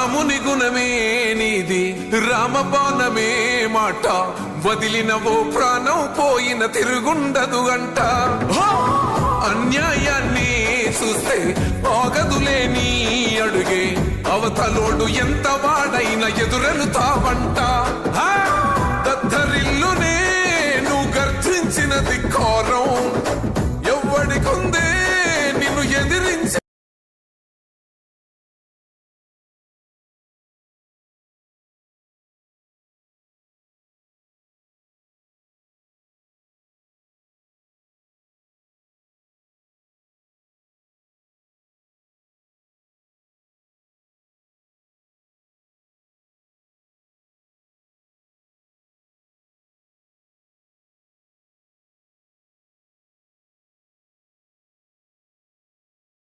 రాముని గుణమే నీది రామబాణమే మాట. వదిలినవో ప్రాణం పోయిన తిరుగుండదు అంట అన్యాయాన్ని చూస్తే ఆగదులే నీ అడుగే. అవతలోడు ఎంత వాడైన ఎదురెలుతావంట హా! దద్దరిల్లునే నువ్వు గర్జించిన ధిక్కారం. ఎవ్వడికుందే